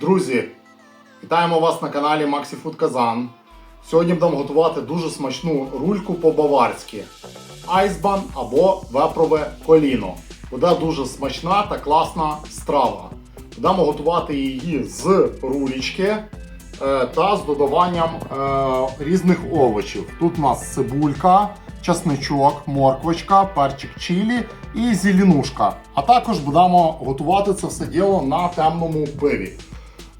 Друзі, вітаємо вас на каналі Maxi Food Kazan. Сьогодні будемо готувати дуже смачну рульку по-баварськи. Айсбан або вепрове коліно. Буде дуже смачна та класна страва. Будемо готувати її з рулічки е, та з додаванням е, різних овочів. Тут у нас цибулька, часничок, морквочка, перчик чилі і зеленушка. А також будемо готувати це все діло на темному пиві.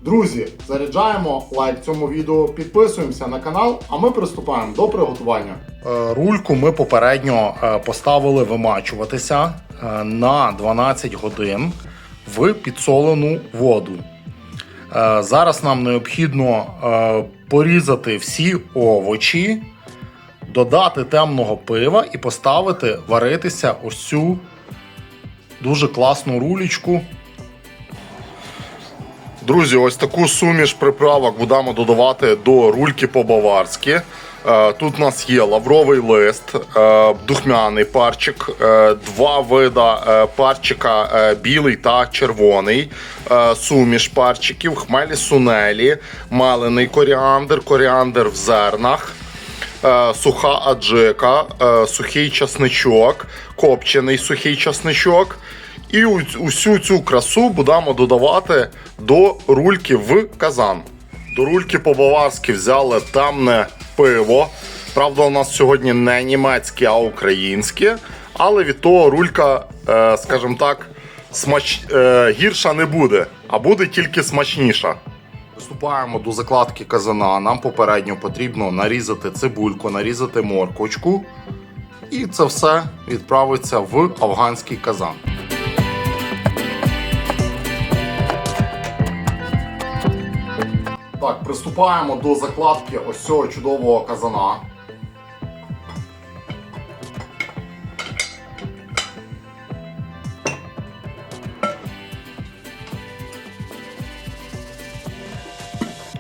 Друзі, заряджаємо лайк цьому відео, підписуємося на канал, а ми приступаємо до приготування. Е, Рульку ми попередньо е, поставили вимачуватися е, на 12 годин в підсолену воду. Зараз нам необхідно порізати всі овочі, додати темного пива і поставити варитися ось цю дуже класну рулічку. Друзі, ось таку суміш приправок будемо додавати до рульки по-баварськи. Е, Тут у нас є лавровий лист, е, духмяний парчик, е, два вида е, парчика білий та червоний, суміш парчиків, хмелі сунелі, мелений коріандр, коріандр в зернах суха аджика, сухий часничок, копчений сухий часничок. І усю цю красу будемо додавати до рульки в казан. До рульки по-баварськи взяли темне пиво. Правда, у нас сьогодні не німецьке, а українське. Але від того рулька, е, скажімо так, смач... е, гірша не буде, а буде тільки смачніша. Приступаємо до закладки казана. Нам попередньо потрібно нарізати цибульку, нарізати морквочку. І це все відправиться в афганський казан. Так, приступаємо до закладки ось цього чудового казана.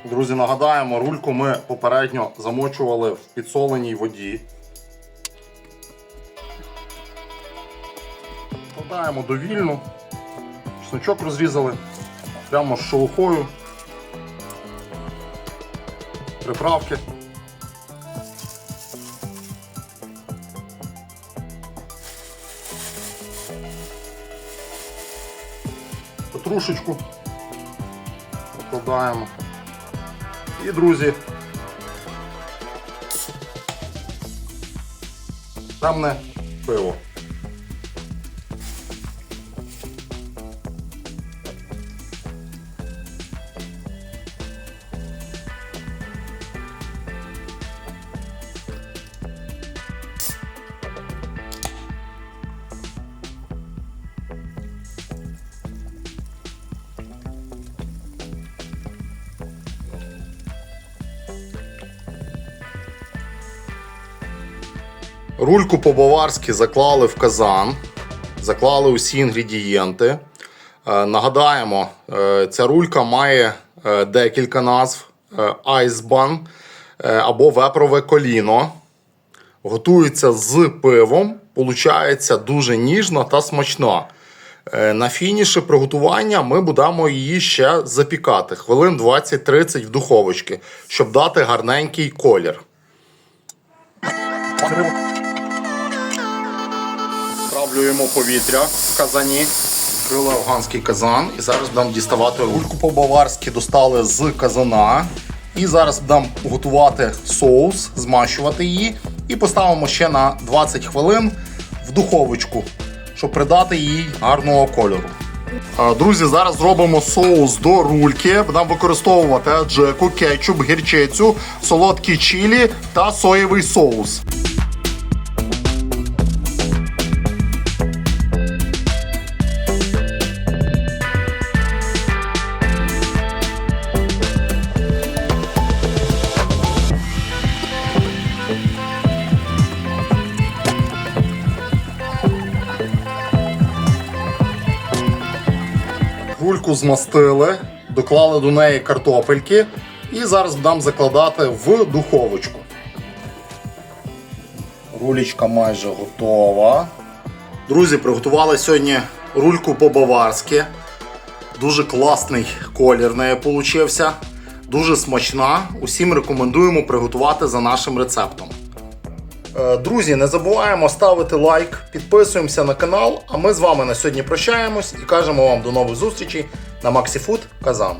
Друзі, нагадаємо, рульку ми попередньо замочували в підсоленій воді. Вкладаємо довільно. Чесночок розрізали прямо з шелухою. Приправки. Петрушечку викладаємо. І, друзі, темне пиво. Рульку по-баварськи заклали в казан, заклали усі інгредієнти. Е, Нагадаємо, е, ця рулька має е, декілька назв: айсбан або вепрове коліно. Готується з пивом, получається дуже ніжна та смачна. Е, На фініші приготування ми будемо її ще запікати хвилин 20-30 в духовочці, щоб дати гарненький колір. Втравлюємо повітря в казані. Відкрили афганський казан і зараз будемо діставати рульку по-баварськи достали з казана. І зараз будемо готувати соус, змащувати її і поставимо ще на 20 хвилин в духовочку, щоб придати їй гарного кольору. Друзі, зараз зробимо соус до рульки. Будемо використовувати аджику, кетчуп, гірчицю, солодкі чилі та соєвий соус. Гульку змастили, доклали до неї картопельки і зараз будемо закладати в духовочку. Рулічка майже готова. Друзі, приготували сьогодні рульку по-баварськи. Дуже класний колір в неї получився. Дуже смачна. Усім рекомендуємо приготувати за нашим рецептом. Е, Друзі, не забуваємо ставити лайк, підписуємося на канал. А ми з вами на сьогодні прощаємось і кажемо вам до нових зустрічей на MaxiFood Казан.